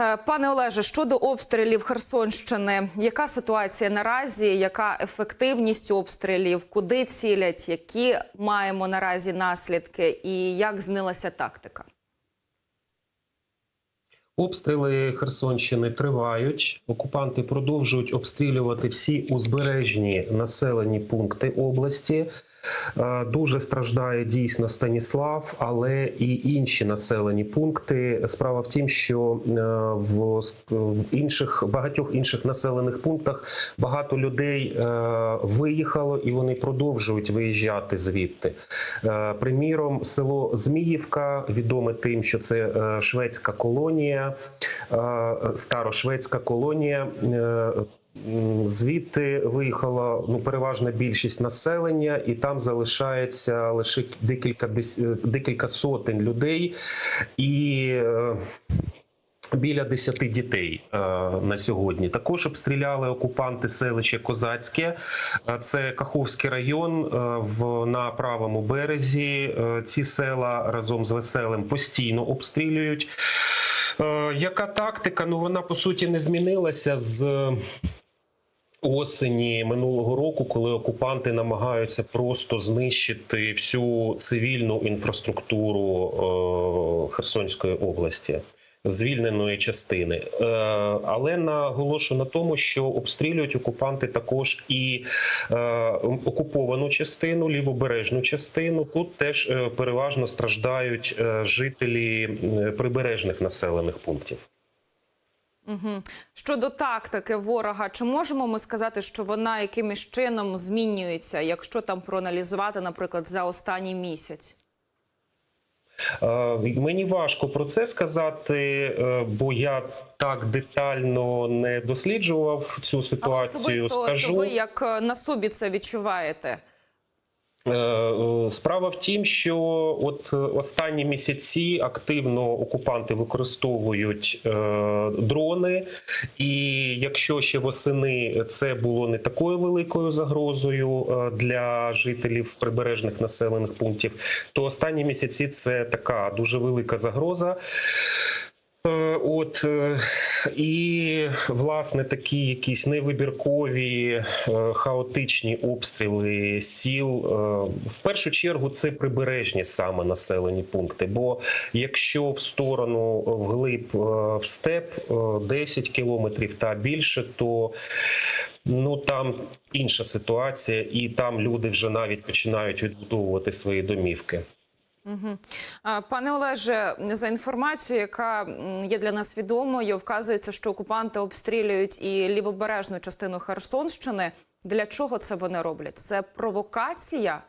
Е, Пане Олеже, щодо обстрілів Херсонщини, яка ситуація наразі? Яка ефективність обстрілів? Куди цілять? Які маємо наразі наслідки? І як змінилася тактика? Обстріли Херсонщини тривають. Окупанти продовжують обстрілювати всі узбережні населені пункти області. Е, Дуже страждає дійсно Станіслав, але і інші населені пункти. Справа в тім, що е, в інших багатьох інших населених пунктах багато людей е, виїхало і вони продовжують виїжджати звідти. Приміром, село Зміївка відоме тим, що це шведська колонія, старошведська колонія. Звідти виїхала ну переважна більшість населення, і там залишається лише декілька е, декілька сотень людей, і е, біля 10 дітей е, на сьогодні. Також обстріляли окупанти селище Козацьке. Це Каховський район в на правому березі. Ці села разом з веселим постійно обстрілюють. Яка тактика? Ну вона по суті не змінилася з. Осені минулого року, коли окупанти намагаються просто знищити всю цивільну інфраструктуру е, Херсонської області, звільненої частини, е, але наголошу на тому, що обстрілюють окупанти також і е, окуповану частину, лівобережну частину. Тут теж переважно страждають жителі прибережних населених пунктів. Угу. Щодо тактики ворога, чи можемо ми сказати, що вона якимось чином змінюється, якщо там проаналізувати, наприклад, за останній місяць? Е, Мені важко про це сказати, е, бо я так детально не досліджував цю А ситуацію. особисто Скажу ви як е, на собі це відчуваєте? Е, е, справа в тім, що от е, останні місяці активно окупанти використовують дрони, і якщо ще восени це було не такою великою загрозою для жителів прибережних населених пунктів, то останні місяці це така дуже велика загроза. Е, От е, і власне такі якісь невибіркові е, хаотичні обстріли сіл. В першу чергу це прибережні саме населені пункти. Бо якщо в сторону вглиб в степ е, 10 кілометрів та більше, то ну там інша ситуація, і там люди вже навіть починають відбудовувати свої домівки. Угу. Пане Олеже, за інформацією, яка є для нас відомою, вказується, що окупанти обстрілюють і лівобережну частину Херсонщини. Для чого це вони роблять? Це провокація,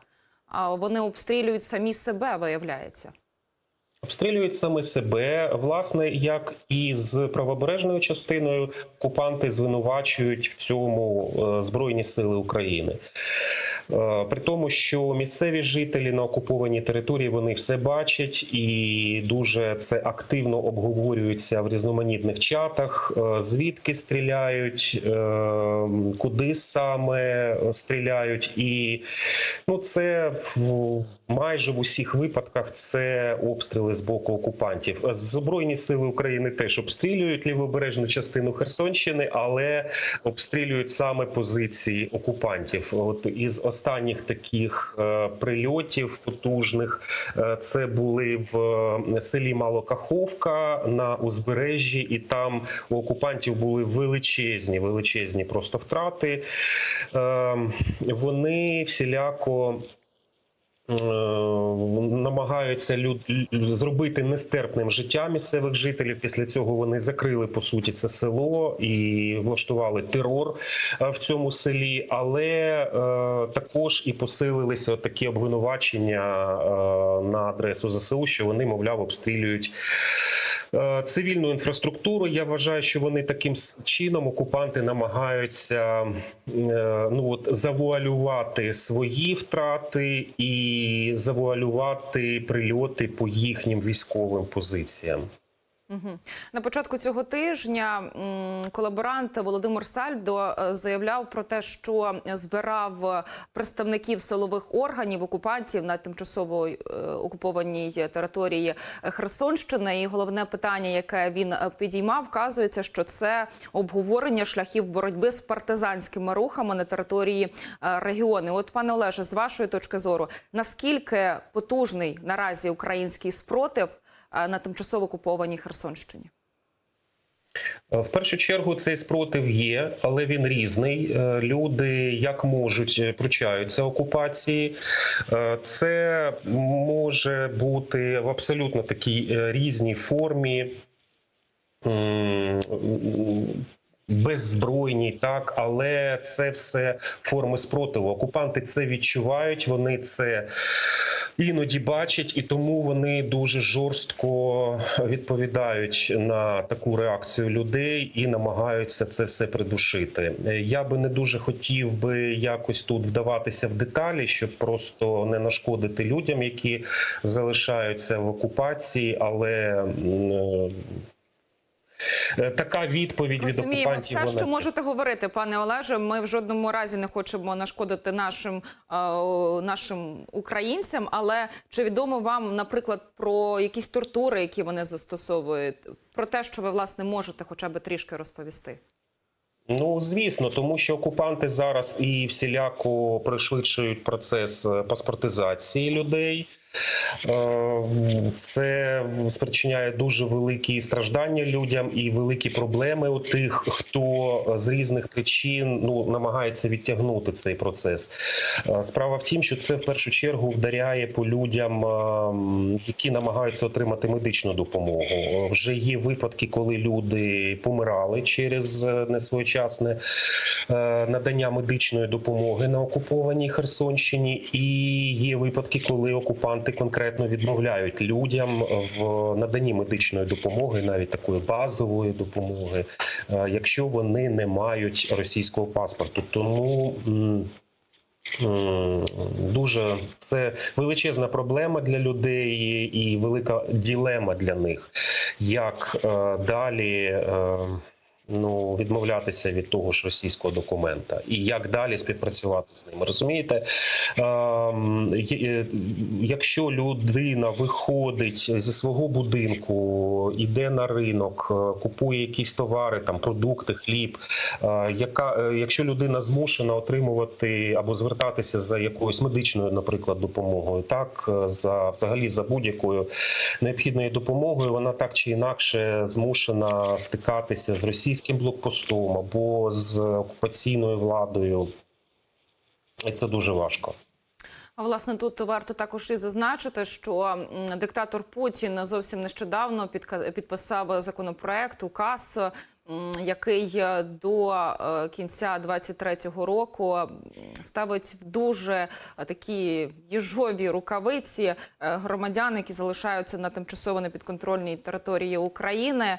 а вони обстрілюють самі себе, виявляється. Обстрілюють саме себе, власне, як і з правобережною частиною окупанти звинувачують в цьому е, Збройні Сили України. Е, При тому, що місцеві жителі на окупованій території вони все бачать і дуже це активно обговорюється в різноманітних чатах. е, Звідки стріляють, куди саме стріляють, і ну це майже в усіх випадках це обстріли з боку окупантів. Збройні сили України теж обстрілюють лівобережну частину Херсонщини, але обстрілюють саме позиції окупантів. От із останніх таких е, прильотів потужних е, це були в е, селі Малокаховка на узбережжі, і там у окупантів були величезні, величезні просто втрати. Е, Вони всіляко. Е, намагаються люд зробити нестерпним життя місцевих жителів. Після цього вони закрили по суті це село і влаштували терор е, в цьому селі, але е, також і посилилися такі обвинувачення на адресу ЗСУ, що вони, мовляв, обстрілюють. Е, Цивільну інфраструктуру я вважаю, що вони таким чином окупанти намагаються е, ну от завуалювати свої втрати і завуалювати прильоти по їхнім військовим позиціям. На початку цього тижня колаборант Володимир Сальдо е, заявляв про те, що збирав представників силових органів окупантів на тимчасово е, окупованій території Херсонщини. І головне питання, яке він е, підіймав, вказується, що це обговорення шляхів боротьби з партизанськими рухами на території регіону. От, пане Олеже, з вашої точки зору, наскільки потужний наразі український спротив? Е, на тимчасово окупованій Херсонщині. Е, В першу чергу цей спротив є, але він різний. Е, Люди як можуть пручаються окупації. Це може бути в абсолютно такій різній формі. М, Беззбройній, так, але це все форми спротиву. Окупанти це відчувають, вони це іноді бачать, і тому вони дуже жорстко відповідають на таку реакцію людей і намагаються це все придушити. Я би не дуже хотів би якось тут вдаватися в деталі, щоб просто не нашкодити людям, які залишаються в окупації, але. Е, Така відповідь від окупантів. все, вона що можете говорити, пане Олеже. Ми в жодному разі не хочемо нашкодити нашим, е, нашим українцям. Але чи відомо вам, наприклад, про якісь тортури, які вони застосовують, про те, що ви власне можете хоча б трішки розповісти? Ну звісно, тому що окупанти зараз і всіляко пришвидшують процес е, паспортизації людей. Е, Це спричиняє дуже великі страждання людям і великі проблеми у тих, хто з різних причин ну намагається відтягнути цей процес. Е, Справа в тім, що це в першу чергу вдаряє по людям, е, які намагаються отримати медичну допомогу. Е, Вже є випадки, коли люди помирали через е, несвоєчасне е, надання медичної допомоги на окупованій Херсонщині, і є випадки, коли окупанти конкретно відмовляють людям в наданні медичної допомоги, навіть такої базової допомоги, е, якщо вони не мають російського паспорту. Тому Дуже це величезна проблема для людей і велика ділема для них, як е, далі е, ну відмовлятися від того ж російського документа, і як далі співпрацювати з ними. Розумієте, Ем, е, якщо людина виходить зі свого будинку, іде на ринок, е, купує якісь товари, там продукти, хліб. е, Яка якщо людина змушена отримувати або звертатися за якоюсь медичною, наприклад, допомогою, так за взагалі за будь-якою необхідною допомогою, вона так чи інакше змушена стикатися з російським блокпостом або з окупаційною владою. І це дуже важко. А власне тут варто також і зазначити, що диктатор Путін зовсім нещодавно підписав законопроект, указ, який е, до е, кінця 23-го року ставить в дуже е, такі їжові рукавиці громадян, які залишаються на тимчасово непідконтрольній території України.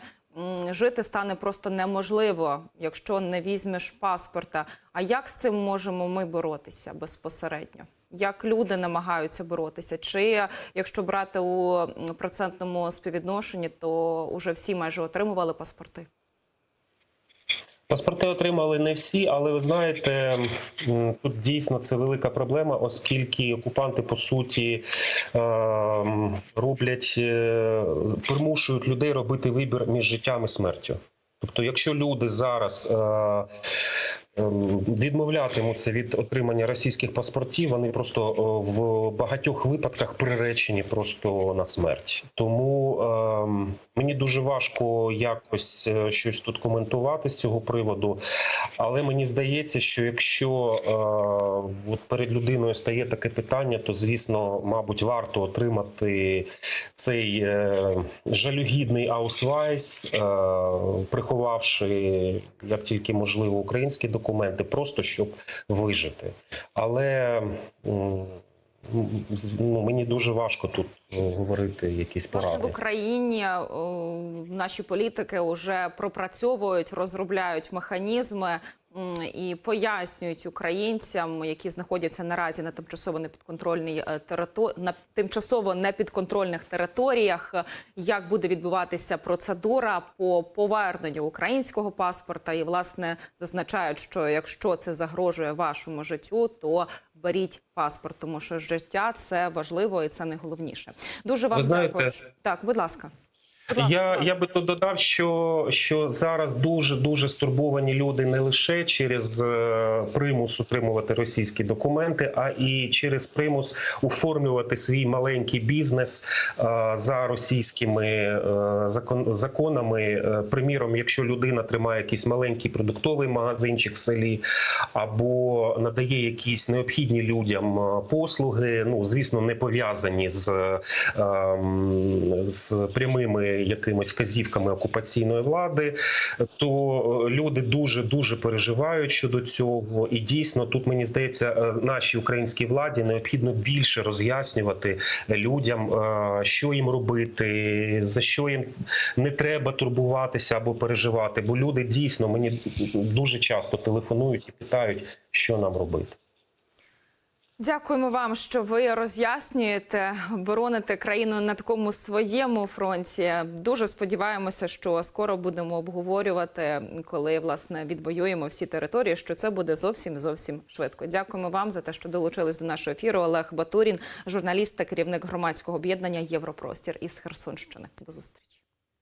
Жити стане просто неможливо, якщо не візьмеш паспорта. А як з цим можемо ми боротися безпосередньо? Як люди намагаються боротися? Чи якщо брати у процентному співвідношенні, то вже всі майже отримували паспорти? Паспорти отримали не всі, але ви знаєте, тут дійсно це велика проблема, оскільки окупанти по суті ем, роблять, е, примушують людей робити вибір між життям і смертю. Тобто, якщо люди зараз е, відмовлятимуться від отримання російських паспортів, вони просто е, в багатьох випадках приречені просто на смерть. Тому ем, мені дуже важко якось е, щось тут коментувати з цього приводу. Але мені здається, що якщо е, от перед людиною стає таке питання, то звісно, мабуть, варто отримати цей е, жалюгідний аусвайс, е, приховавши як тільки можливо українські документи, просто щоб вижити. Але ну, мені дуже важко тут е, говорити якісь Власне, в. Україні наші політики вже пропрацьовують, розробляють механізми, і пояснюють українцям, які знаходяться наразі на тимчасово непідконтрольній е, терито... на тимчасово непідконтрольних територіях, як буде відбуватися процедура по поверненню українського паспорта, і власне зазначають, що якщо це загрожує вашому життю, то беріть паспорт, тому що життя це важливо і це найголовніше. Дуже вам дякую. Так, будь ласка. Я, я би тут додав, що, що зараз дуже дуже стурбовані люди не лише через е, примус утримувати російські документи, а і через примус оформлювати свій маленький бізнес е, за російськими е, закон, законами. Приміром, якщо людина тримає якийсь маленький продуктовий магазинчик в селі, або надає якісь необхідні людям послуги, ну звісно, не пов'язані з, з прямими якимись вказівками окупаційної влади, то е, люди дуже дуже переживають щодо цього. І дійсно, тут мені здається, е, нашій українській владі необхідно більше роз'яснювати людям, е, що їм робити, за що їм не треба турбуватися або переживати. Бо люди дійсно мені дуже часто телефонують і питають, що нам робити. Дякуємо вам, що ви роз'яснюєте, бороните країну на такому своєму фронті. Дуже сподіваємося, що скоро будемо обговорювати, коли власне відвоюємо всі території. Що це буде зовсім зовсім швидко. Дякуємо вам за те, що долучились до нашого ефіру. Олег Батурін, журналіст та керівник громадського об'єднання Європростір із Херсонщини. До зустрічі.